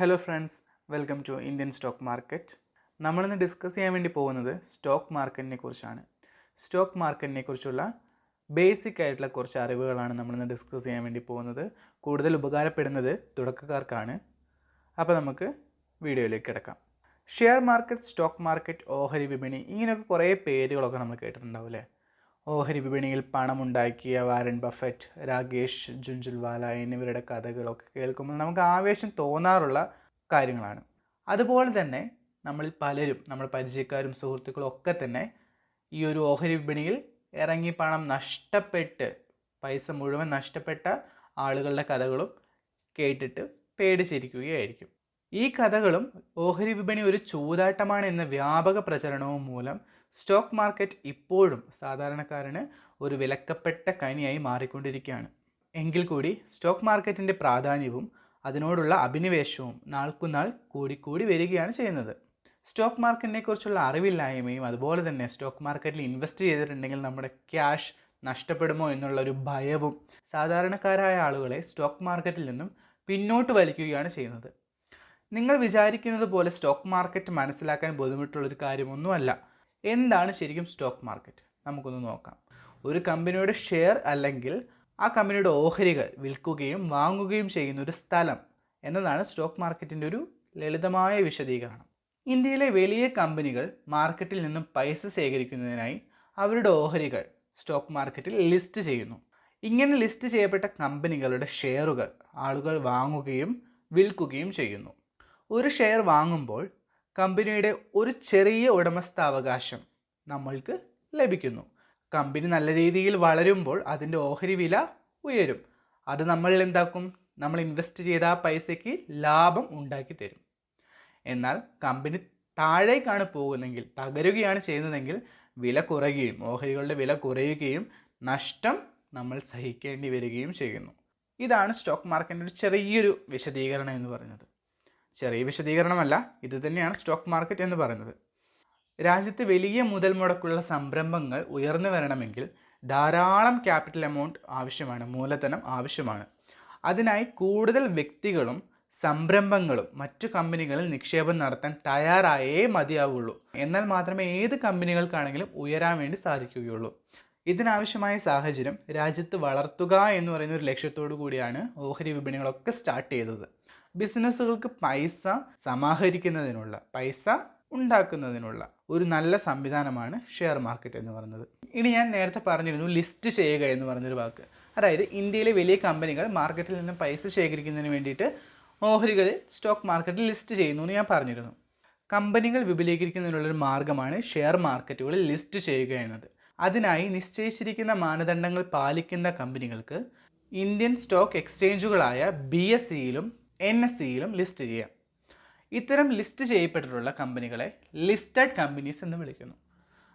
Hello friends welcome to Indian stock market നമ്മളിന്ന് discuss ചെയ്യാൻ വേണ്ടി പോകുന്നത് സ്റ്റോക്ക് മാർക്കറ്റിനെ കുറിച്ചാണ്. സ്റ്റോക്ക് മാർക്കറ്റിനെ കുറിച്ചുള്ള ബേസിക് ആയിട്ടുള്ള കുറച്ച് അറിവുകളാണ് നമ്മളിന്ന് ഡിസ്കസ് ചെയ്യാൻ വേണ്ടി പോകുന്നത്. കൂടുതൽ ഉപകാരപ്പെടുന്നത് തുടക്കക്കാർക്കാണ്. അപ്പോൾ നമുക്ക് വീഡിയോയിലേക്ക് കിടക്കാം. ഷെയർ മാർക്കറ്റ് സ്റ്റോക്ക് മാർക്കറ്റ് ഓഹരി വിപണി ഇങ്ങനെയൊക്കെ കുറേ പേരുകളൊക്കെ നമ്മൾ കേട്ടിട്ടുണ്ടാവും അല്ലേ? ഓഹരി വിപണിയിൽ പണമുണ്ടാക്കിയ വാരൻ ബഫറ്റ് രാകേഷ് ജുൻജുൽവാല എന്നിവരുടെ കഥകളൊക്കെ കേൾക്കുമ്പോൾ നമുക്ക് ആവേശം തോന്നാറുള്ള കാര്യങ്ങളാണ്. അതുപോലെ തന്നെ നമ്മളിൽ പലരും നമ്മൾ പരിചയക്കാരും സുഹൃത്തുക്കളും ഒക്കെ തന്നെ ഈ ഒരു ഓഹരി വിപണിയിൽ ഇറങ്ങി പണം നഷ്ടപ്പെട്ട് പൈസ മുഴുവൻ നഷ്ടപ്പെട്ട ആളുകളുടെ കഥകളും കേട്ടിട്ട് പേടിച്ചിരിക്കുകയായിരിക്കും. ഈ കഥകളും ഓഹരി വിപണി ഒരു ചൂതാട്ടമാണ് എന്ന വ്യാപക പ്രചരണവും മൂലം സ്റ്റോക്ക് മാർക്കറ്റ് ഇപ്പോഴും സാധാരണക്കാരന് ഒരു വിലക്കപ്പെട്ട കനിയായി മാറിക്കൊണ്ടിരിക്കുകയാണ്. എങ്കിൽ കൂടി സ്റ്റോക്ക് മാർക്കറ്റിന്റെ പ്രാധാന്യവും അതിനോടുള്ള അഭിനിവേശവും നാൾക്കുനാൾ കൂടിക്കൂടി വരികയാണ് ചെയ്യുന്നത്. സ്റ്റോക്ക് മാർക്കറ്റിനെ കുറിച്ചുള്ള അറിവില്ലായ്മയും അതുപോലെ തന്നെ സ്റ്റോക്ക് മാർക്കറ്റിൽ ഇൻവെസ്റ്റ് ചെയ്തിട്ടുണ്ടെങ്കിൽ നമ്മുടെ ക്യാഷ് നഷ്ടപ്പെടുമോ എന്നുള്ള ഒരു ഭയവും സാധാരണക്കാരായ ആളുകളെ സ്റ്റോക്ക് മാർക്കറ്റിൽ നിന്നും പിന്നോട്ട് വലിക്കുകയാണ് ചെയ്യുന്നത്. നിങ്ങൾ വിചാരിക്കുന്നത് പോലെ സ്റ്റോക്ക് മാർക്കറ്റ് മനസ്സിലാക്കാൻ ബുദ്ധിമുട്ടുള്ളൊരു കാര്യമൊന്നുമല്ല. എന്താണ് ശരിക്കും സ്റ്റോക്ക് മാർക്കറ്റ് നമുക്കൊന്ന് നോക്കാം. ഒരു കമ്പനിയുടെ ഷെയർ അല്ലെങ്കിൽ ആ കമ്പനിയുടെ ഓഹരികൾ വിൽക്കുകയും വാങ്ങുകയും ചെയ്യുന്ന ഒരു സ്ഥലം എന്നതാണ് സ്റ്റോക്ക് മാർക്കറ്റിന്റെ ഒരു ലളിതമായ വിശദീകരണം. ഇന്ത്യയിലെ വലിയ കമ്പനികൾ മാർക്കറ്റിൽ നിന്നും പൈസ ശേഖരിക്കുന്നതിനായി അവരുടെ ഓഹരികൾ സ്റ്റോക്ക് മാർക്കറ്റിൽ ലിസ്റ്റ് ചെയ്യുന്നു. ഇങ്ങനെ ലിസ്റ്റ് ചെയ്യപ്പെട്ട കമ്പനികളുടെ ഷെയറുകൾ ആളുകൾ വാങ്ങുകയും വിൽക്കുകയും ചെയ്യുന്നു. ഒരു ഷെയർ വാങ്ങുമ്പോൾ കമ്പനിയുടെ ഒരു ചെറിയ ഉടമസ്ഥാവകാശം നമ്മൾക്ക് ലഭിക്കുന്നു. കമ്പനി നല്ല രീതിയിൽ വളരുമ്പോൾ അതിന്റെ ഓഹരി വില ഉയരും. അത് നമ്മൾ എന്താക്കും? നമ്മൾ ഇൻവെസ്റ്റ് ചെയ്ത ആ പൈസയ്ക്ക് ലാഭം ഉണ്ടാക്കി തരും. എന്നാൽ കമ്പനി താഴേക്കാണ് പോകുന്നതെങ്കിൽ തകരുകയാണ് ചെയ്യുന്നതെങ്കിൽ വില കുറയുകയും ഓഹരികളുടെ വില കുറയുകയും നഷ്ടം നമ്മൾ സഹിക്കേണ്ടി വരികയും ചെയ്യുന്നു. ഇതാണ് സ്റ്റോക്ക് മാർക്കറ്റിന്റെ ഒരു ചെറിയൊരു വിശദീകരണം എന്ന് പറയുന്നത്. ചെറിയ വിശദീകരണമല്ല ഇത് തന്നെയാണ് സ്റ്റോക്ക് മാർക്കറ്റ് എന്ന് പറയുന്നത്. രാജ്യത്ത് വലിയ മുതൽ മുടക്കുള്ള സംരംഭങ്ങൾ ഉയർന്നു വരണമെങ്കിൽ ധാരാളം ക്യാപിറ്റൽ എമൗണ്ട് ആവശ്യമാണ് മൂലധനം ആവശ്യമാണ്. അതിനായി കൂടുതൽ വ്യക്തികളും സംരംഭങ്ങളും മറ്റു കമ്പനികളിൽ നിക്ഷേപം നടത്താൻ തയ്യാറായേ മതിയാവുള്ളൂ. എന്നാൽ മാത്രമേ ഏത് കമ്പനികൾക്കാണെങ്കിലും ഉയരാൻ വേണ്ടി സാധിക്കുകയുള്ളൂ. ഇതിനാവശ്യമായ സാഹചര്യം രാജ്യത്ത് വളർത്തുക എന്ന് പറയുന്ന ഒരു ലക്ഷ്യത്തോടു കൂടിയാണ് ഓഹരി വിപണികളൊക്കെ സ്റ്റാർട്ട് ചെയ്തത്. ബിസിനസ്സുകൾക്ക് പൈസ സമാഹരിക്കുന്നതിനുള്ള പൈസ ഉണ്ടാക്കുന്നതിനുള്ള ഒരു നല്ല സംവിധാനമാണ് ഷെയർ മാർക്കറ്റ് എന്ന് പറയുന്നത്. ഇനി ഞാൻ നേരത്തെ പറഞ്ഞിരുന്നു ലിസ്റ്റ് ചെയ്യുക എന്ന് പറഞ്ഞൊരു വാക്ക്. അതായത് ഇന്ത്യയിലെ വലിയ കമ്പനികൾ മാർക്കറ്റിൽ നിന്ന് പൈസ ശേഖരിക്കുന്നതിന് വേണ്ടിയിട്ട് ഓഹരികളിൽ സ്റ്റോക്ക് മാർക്കറ്റിൽ ലിസ്റ്റ് ചെയ്യുന്നു എന്ന് ഞാൻ പറഞ്ഞിരുന്നു. കമ്പനികൾ വിപുലീകരിക്കുന്നതിനുള്ളൊരു മാർഗമാണ് ഷെയർ മാർക്കറ്റുകളിൽ ലിസ്റ്റ് ചെയ്യുക എന്നത്. അതിനായി നിശ്ചയിച്ചിരിക്കുന്ന മാനദണ്ഡങ്ങൾ പാലിക്കുന്ന കമ്പനികൾക്ക് ഇന്ത്യൻ സ്റ്റോക്ക് എക്സ്ചേഞ്ചുകളായ ബി എസ് സിയിലും എൻ എസ് സിയിലും ലിസ്റ്റ് ചെയ്യാം. ഇത്തരം ലിസ്റ്റ് ചെയ്യപ്പെട്ടിട്ടുള്ള കമ്പനികളെ ലിസ്റ്റഡ് കമ്പനീസ് എന്ന് വിളിക്കുന്നു.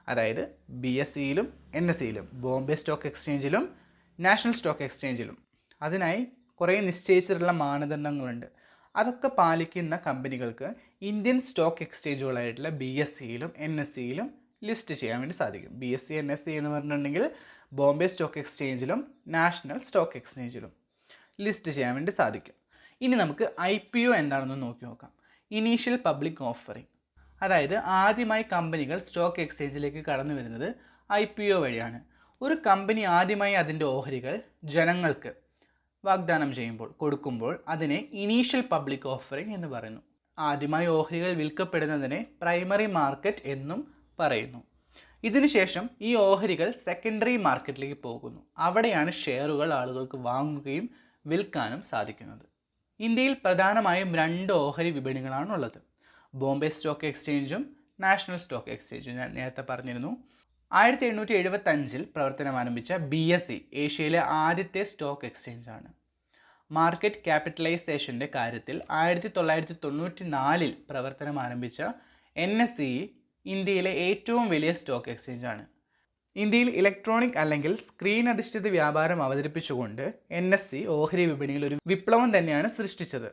അതായത് ബി എസ് സിയിലും എൻ എസ് സിയിലും ബോംബെ സ്റ്റോക്ക് എക്സ്ചേഞ്ചിലും നാഷണൽ സ്റ്റോക്ക് എക്സ്ചേഞ്ചിലും അതിനായി കുറേ നിശ്ചയിച്ചിട്ടുള്ള മാനദണ്ഡങ്ങളുണ്ട്. അതൊക്കെ പാലിക്കുന്ന കമ്പനികൾക്ക് ഇന്ത്യൻ സ്റ്റോക്ക് എക്സ്ചേഞ്ചുകളായിട്ടുള്ള ബി എസ് സിയിലും എൻ എസ് സിയിലും ലിസ്റ്റ് ചെയ്യാൻ വേണ്ടി സാധിക്കും. B S C N S C എന്ന് പറഞ്ഞിട്ടുണ്ടെങ്കിൽ ബോംബെ സ്റ്റോക്ക് എക്സ്ചേഞ്ചിലും നാഷണൽ സ്റ്റോക്ക് എക്സ്ചേഞ്ചിലും ലിസ്റ്റ് ചെയ്യാൻ വേണ്ടി സാധിക്കും. ഇനി നമുക്ക് ഐ പി ഒ എന്താണെന്ന് നോക്കി നോക്കാം. ഇനീഷ്യൽ പബ്ലിക് ഓഫറിംഗ് അതായത് ആദ്യമായി കമ്പനികൾ സ്റ്റോക്ക് എക്സ്ചേഞ്ചിലേക്ക് കടന്നു വരുന്നത് ഐ പി ഒ വഴിയാണ്. ഒരു കമ്പനി ആദ്യമായി അതിന്റെ ഓഹരികൾ ജനങ്ങൾക്ക് വാഗ്ദാനം ചെയ്യുമ്പോൾ കൊടുക്കുമ്പോൾ അതിനെ ഇനീഷ്യൽ പബ്ലിക് ഓഫറിംഗ് എന്ന് പറയുന്നു. ആദ്യമായി ഓഹരികൾ വിൽക്കപ്പെടുന്നതിനെ പ്രൈമറി മാർക്കറ്റ് എന്നും പറയുന്നു. ഇതിനുശേഷം ഈ ഓഹരികൾ സെക്കൻഡറി മാർക്കറ്റിലേക്ക് പോകുന്നു. അവിടെയാണ് ഷെയറുകൾ ആളുകൾക്ക് വാങ്ങുകയും വിൽക്കാനും സാധിക്കുന്നത്. ഇന്ത്യയിൽ പ്രധാനമായും രണ്ട് ഓഹരി വിപണികളാണ് ഉള്ളത് ബോംബെ സ്റ്റോക്ക് എക്സ്ചേഞ്ചും നാഷണൽ സ്റ്റോക്ക് എക്സ്ചേഞ്ചും ഞാൻ നേരത്തെ പറഞ്ഞിരുന്നു. ആയിരത്തി എണ്ണൂറ്റി എഴുപത്തി അഞ്ചിൽ പ്രവർത്തനം ആരംഭിച്ച ബി എസ് സി ഏഷ്യയിലെ ആദ്യത്തെ സ്റ്റോക്ക് എക്സ്ചേഞ്ചാണ്. മാർക്കറ്റ് ക്യാപിറ്റലൈസേഷന്റെ കാര്യത്തിൽ ആയിരത്തി തൊള്ളായിരത്തി തൊണ്ണൂറ്റി നാലിൽ പ്രവർത്തനം ആരംഭിച്ച എൻ എസ് സി ഇന്ത്യയിലെ ഏറ്റവും വലിയ സ്റ്റോക്ക് എക്സ്ചേഞ്ചാണ്. ഇന്ത്യയിൽ ഇലക്ട്രോണിക് അല്ലെങ്കിൽ സ്ക്രീൻ അധിഷ്ഠിത വ്യാപാരം അവതരിപ്പിച്ചുകൊണ്ട് എൻ എസ് സി ഓഹരി വിപണിയിൽ ഒരു വിപ്ലവം തന്നെയാണ് സൃഷ്ടിച്ചത്.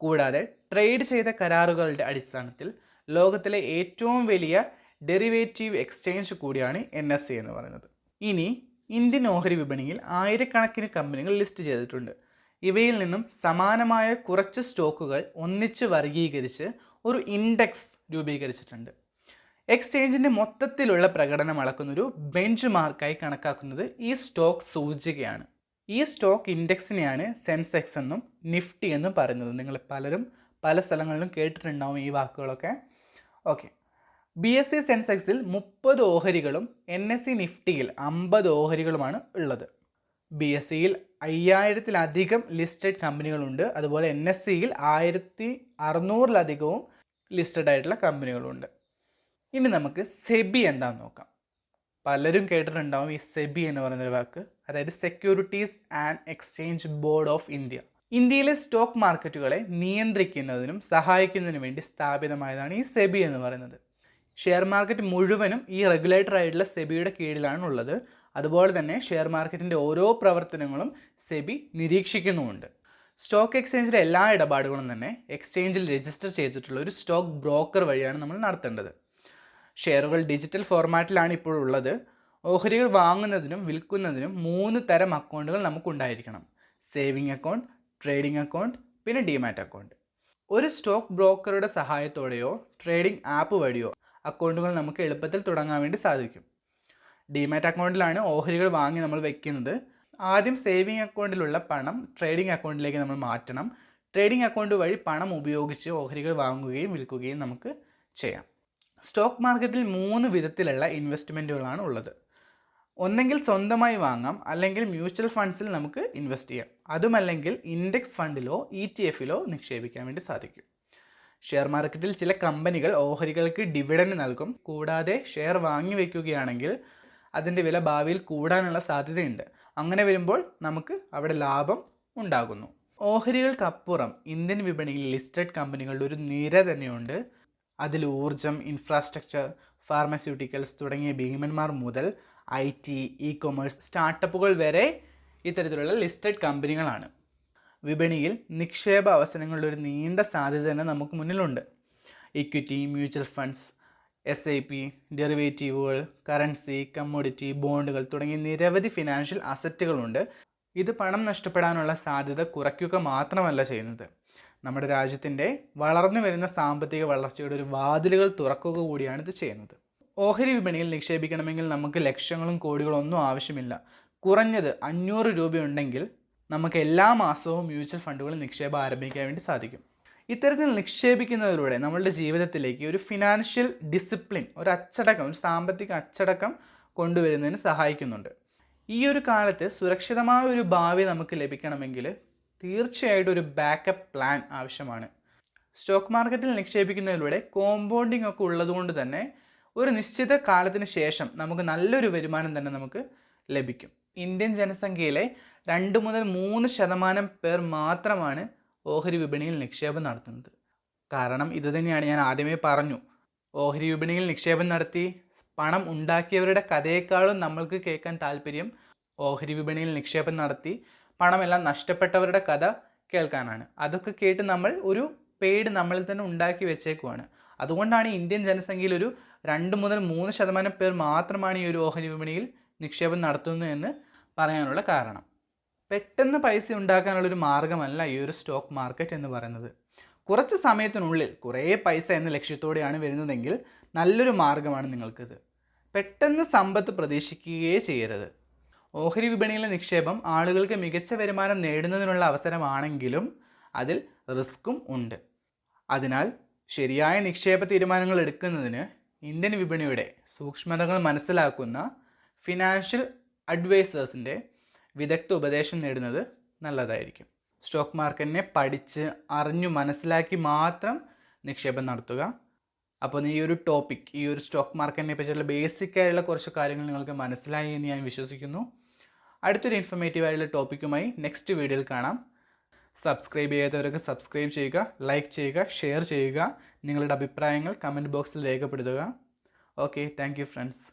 കൂടാതെ ട്രേഡ് ചെയ്ത കരാറുകളുടെ അടിസ്ഥാനത്തിൽ ലോകത്തിലെ ഏറ്റവും വലിയ ഡെറിവേറ്റീവ് എക്സ്ചേഞ്ച് കൂടിയാണ് എൻ എസ് സി എന്ന് പറയുന്നത്. ഇനി ഇന്ത്യൻ ഓഹരി വിപണിയിൽ ആയിരക്കണക്കിന് കമ്പനികൾ ലിസ്റ്റ് ചെയ്തിട്ടുണ്ട്. ഇവയിൽ നിന്നും സമാനമായ കുറച്ച് സ്റ്റോക്കുകൾ ഒന്നിച്ച് വർഗീകരിച്ച് ഒരു ഇൻഡെക്സ് രൂപീകരിച്ചിട്ടുണ്ട്. എക്സ്ചേഞ്ചിന്റെ മൊത്തത്തിലുള്ള പ്രകടനം അളക്കുന്നൊരു ബെഞ്ച് മാർക്കായി കണക്കാക്കുന്നത് ഈ സ്റ്റോക്ക് സൂചികയാണ്. ഈ സ്റ്റോക്ക് ഇൻഡെക്സിനെയാണ് സെൻസെക്സ് എന്നും നിഫ്റ്റി എന്നും പറയുന്നത്. നിങ്ങൾ പലരും പല സ്ഥലങ്ങളിലും കേട്ടിട്ടുണ്ടാവും ഈ വാക്കുകളൊക്കെ. ഓക്കെ ബി എസ് സി സെൻസെക്സിൽ മുപ്പത് ഓഹരികളും എൻ എസ് സി നിഫ്റ്റിയിൽ അമ്പത് ഓഹരികളുമാണ് ഉള്ളത്. ബി എസ് സിയിൽ അയ്യായിരത്തിലധികം ലിസ്റ്റഡ് കമ്പനികളുണ്ട്. അതുപോലെ എൻ എസ് സിയിൽ ആയിരത്തി അറുന്നൂറിലധികവും ലിസ്റ്റഡ് ആയിട്ടുള്ള കമ്പനികളുണ്ട്. ഇനി നമുക്ക് സെബി എന്താണെന്ന് നോക്കാം. പലരും കേട്ടിട്ടുണ്ടാവും ഈ സെബി എന്ന് പറയുന്നൊരു വാക്ക്. അതായത് securities and exchange board of India ഇന്ത്യയിലെ സ്റ്റോക്ക് മാർക്കറ്റുകളെ നിയന്ത്രിക്കുന്നതിനും സഹായിക്കുന്നതിനും വേണ്ടി സ്ഥാപിതമായതാണ് ഈ സെബി എന്ന് പറയുന്നത്. ഷെയർ മാർക്കറ്റ് മുഴുവനും ഈ റെഗുലേറ്റർ ആയിട്ടുള്ള സെബിയുടെ കീഴിലാണ് ഉള്ളത് അതുപോലെ തന്നെ ഷെയർ മാർക്കറ്റിന്റെ ഓരോ പ്രവർത്തനങ്ങളും സെബി നിരീക്ഷിക്കുന്നുമുണ്ട്. സ്റ്റോക്ക് എക്സ്ചേഞ്ചിലെ എല്ലാ ഇടപാടുകളും തന്നെ എക്സ്ചേഞ്ചിൽ രജിസ്റ്റർ ചെയ്തിട്ടുള്ള ഒരു സ്റ്റോക്ക് ബ്രോക്കർ വഴിയാണ് നമ്മൾ നടത്തേണ്ടത്. ഷെയറുകൾ ഡിജിറ്റൽ ഫോർമാറ്റിലാണ് ഇപ്പോൾ ഉള്ളത് ഓഹരികൾ വാങ്ങുന്നതിനും വിൽക്കുന്നതിനും മൂന്ന് തരം അക്കൗണ്ടുകൾ നമുക്കുണ്ടായിരിക്കണം. സേവിങ് അക്കൗണ്ട് ട്രേഡിംഗ് അക്കൗണ്ട് പിന്നെ ഡിമാറ്റ് അക്കൗണ്ട്. ഒരു സ്റ്റോക്ക് ബ്രോക്കറുടെ സഹായത്തോടെയോ ട്രേഡിംഗ് ആപ്പ് വഴിയോ അക്കൗണ്ടുകൾ നമുക്ക് എളുപ്പത്തിൽ തുടങ്ങാൻ വേണ്ടി സാധിക്കും. ഡിമാറ്റ് അക്കൗണ്ടിലാണ് ഓഹരികൾ വാങ്ങി നമ്മൾ വെക്കുന്നത്. ആദ്യം സേവിങ് അക്കൗണ്ടിലുള്ള പണം ട്രേഡിംഗ് അക്കൗണ്ടിലേക്ക് നമ്മൾ മാറ്റണം. ട്രേഡിംഗ് അക്കൗണ്ട് വഴി പണം ഉപയോഗിച്ച് ഓഹരികൾ വാങ്ങുകയും വിൽക്കുകയും നമുക്ക് ചെയ്യാം. സ്റ്റോക്ക് മാർക്കറ്റിൽ മൂന്ന് വിധത്തിലുള്ള ഇൻവെസ്റ്റ്മെന്റുകളാണ് ഉള്ളത്. ഒന്നെങ്കിൽ സ്വന്തമായി വാങ്ങാം അല്ലെങ്കിൽ മ്യൂച്വൽ ഫണ്ട്സിൽ നമുക്ക് ഇൻവെസ്റ്റ് ചെയ്യാം. അതുമല്ലെങ്കിൽ ഇൻഡെക്സ് ഫണ്ടിലോ ഇ ടി എഫിലോ നിക്ഷേപിക്കാൻ വേണ്ടി സാധിക്കും. ഷെയർ മാർക്കറ്റിൽ ചില കമ്പനികൾ ഓഹരികൾക്ക് ഡിവിഡൻഡ് നൽകും. കൂടാതെ ഷെയർ വാങ്ങി വയ്ക്കുകയാണെങ്കിൽ അതിന്റെ വില ഭാവിയിൽ കൂടാനുള്ള സാധ്യതയുണ്ട്. അങ്ങനെ വരുമ്പോൾ നമുക്ക് അവിടെ ലാഭം ഉണ്ടാകുന്നു. ഓഹരികൾക്കപ്പുറം ഇന്ത്യൻ വിപണിയിൽ ലിസ്റ്റഡ് കമ്പനികളുടെ ഒരു നിര തന്നെയുണ്ട്. അതിൽ ഊർജം ഇൻഫ്രാസ്ട്രക്ചർ ഫാർമസ്യൂട്ടിക്കൽസ് തുടങ്ങിയ ഭീമന്മാർ മുതൽ ഐ ടി ഇ കൊമേഴ്സ് സ്റ്റാർട്ടപ്പുകൾ വരെ ഇത്തരത്തിലുള്ള ലിസ്റ്റഡ് കമ്പനികളാണ് വിപണിയിൽ നിക്ഷേപ അവസരങ്ങളുടെ ഒരു നീണ്ട സാധ്യത തന്നെ നമുക്ക് മുന്നിലുണ്ട്. Equity mutual funds S I P ഡെറിവേറ്റീവുകൾ കറൻസി കമ്മോഡിറ്റി ബോണ്ടുകൾ തുടങ്ങിയ നിരവധി ഫിനാൻഷ്യൽ അസറ്റുകളുണ്ട് ഇത് പണം നഷ്ടപ്പെടാനുള്ള സാധ്യത കുറയ്ക്കുക മാത്രമല്ല ചെയ്യുന്നത്. നമ്മുടെ രാജ്യത്തിന്റെ വളർന്നു വരുന്ന സാമ്പത്തിക വളർച്ചയുടെ ഒരു വാതിലുകൾ തുറക്കുക കൂടിയാണ് ഇത് ചെയ്യുന്നത്. ഓഹരി വിപണിയിൽ നിക്ഷേപിക്കണമെങ്കിൽ നമുക്ക് ലക്ഷങ്ങളും കോടികളും ഒന്നും ആവശ്യമില്ല. കുറഞ്ഞത് അഞ്ഞൂറ് രൂപയുണ്ടെങ്കിൽ നമുക്ക് എല്ലാ മാസവും മ്യൂച്വൽ ഫണ്ടുകളിൽ നിക്ഷേപം ആരംഭിക്കാൻ വേണ്ടി സാധിക്കും. ഇത്തരത്തിൽ നിക്ഷേപിക്കുന്നതിലൂടെ നമ്മളുടെ ജീവിതത്തിലേക്ക് ഒരു ഫിനാൻഷ്യൽ ഡിസിപ്ലിൻ ഒരു അച്ചടക്കം ഒരു സാമ്പത്തിക അച്ചടക്കം കൊണ്ടുവരുന്നതിന് സഹായിക്കുന്നുണ്ട്. ഈ ഒരു കാലത്ത് സുരക്ഷിതമായ ഒരു ഭാവി നമുക്ക് ലഭിക്കണമെങ്കിൽ തീർച്ചയായിട്ടും ഒരു ബാക്കപ്പ് പ്ലാൻ ആവശ്യമാണ്. സ്റ്റോക്ക് മാർക്കറ്റിൽ നിക്ഷേപിക്കുന്നതിലൂടെ കോമ്പൗണ്ടിങ് ഒക്കെ ഉള്ളതുകൊണ്ട് തന്നെ ഒരു നിശ്ചിത കാലത്തിന് ശേഷം നമുക്ക് നല്ലൊരു വരുമാനം തന്നെ നമുക്ക് ലഭിക്കും. ഇന്ത്യൻ ജനസംഖ്യയിലെ രണ്ട് മുതൽ മൂന്ന് ശതമാനം പേർ മാത്രമാണ് ഓഹരി വിപണിയിൽ നിക്ഷേപം നടത്തുന്നത്. കാരണം ഇതുതന്നെയാണ് ഞാൻ ആദ്യമേ പറഞ്ഞു. ഓഹരി വിപണിയിൽ നിക്ഷേപം നടത്തി പണം ഉണ്ടാക്കിയവരുടെ കഥയേക്കാളും നമ്മൾക്ക് കേൾക്കാൻ താല്പര്യം ഓഹരി വിപണിയിൽ നിക്ഷേപം നടത്തി പണമെല്ലാം നഷ്ടപ്പെട്ടവരുടെ കഥ കേൾക്കാനാണ്. അതൊക്കെ കേട്ട് നമ്മൾ ഒരു പേഡ് നമ്മളിൽ തന്നെ ഉണ്ടാക്കി വെച്ചേക്കുവാണ്. അതുകൊണ്ടാണ് ഇന്ത്യൻ ജനസംഖ്യയിൽ ഒരു രണ്ട് മുതൽ മൂന്ന് ശതമാനം പേർ മാത്രമാണ് ഈ ഒരു ഓഹരി വിപണിയിൽ നിക്ഷേപം നടത്തുന്നു എന്ന് പറയാനുള്ള കാരണം. പെട്ടെന്ന് പൈസ ഉണ്ടാക്കാനുള്ളൊരു മാർഗമല്ല ഈ ഒരു സ്റ്റോക്ക് മാർക്കറ്റ് എന്ന് പറയുന്നത്. കുറച്ച് സമയത്തിനുള്ളിൽ കുറേ പൈസ എന്ന ലക്ഷ്യത്തോടെയാണ് വരുന്നതെങ്കിൽ നല്ലൊരു മാർഗമാണ് നിങ്ങൾക്കിത്. പെട്ടെന്ന് സമ്പത്ത് പ്രതീക്ഷിക്കുകയേ ചെയ്യരുത്. ഓഹരി വിപണിയിലെ നിക്ഷേപം ആളുകൾക്ക് മികച്ച വരുമാനം നേടുന്നതിനുള്ള അവസരമാണെങ്കിലും അതിൽ റിസ്ക്കും ഉണ്ട്. അതിനാൽ ശരിയായ നിക്ഷേപ തീരുമാനങ്ങൾ എടുക്കുന്നതിന് ഇന്ത്യൻ വിപണിയുടെ സൂക്ഷ്മതകൾ മനസ്സിലാക്കുന്ന ഫിനാൻഷ്യൽ അഡ്വൈസേഴ്സിന്റെ വിദഗ്ധ ഉപദേശം നേടുന്നത് നല്ലതായിരിക്കും. സ്റ്റോക്ക് മാർക്കറ്റിനെ പഠിച്ച് അറിഞ്ഞു മനസ്സിലാക്കി മാത്രം നിക്ഷേപം നടത്തുക. അപ്പോൾ ഈ ഒരു ടോപ്പിക് ഈ ഒരു സ്റ്റോക്ക് മാർക്കറ്റിനെ പറ്റിയുള്ള ബേസിക് ആയിട്ടുള്ള കുറച്ച് കാര്യങ്ങൾ നിങ്ങൾക്ക് മനസ്സിലായി എന്ന് ഞാൻ വിശ്വസിക്കുന്നു. അടുത്തൊരു ഇൻഫർമേറ്റീവ് ആയിട്ടുള്ള ടോപ്പിക്കുമായി നെക്സ്റ്റ് വീഡിയോയിൽ കാണാം. സബ്സ്ക്രൈബ് ചെയ്യാത്തവരൊക്കെ സബ്സ്ക്രൈബ് ചെയ്യുക ലൈക്ക് ചെയ്യുക ഷെയർ ചെയ്യുക. നിങ്ങളുടെ അഭിപ്രായങ്ങൾ കമന്റ് ബോക്സിൽ രേഖപ്പെടുത്തുക. Okay thank friends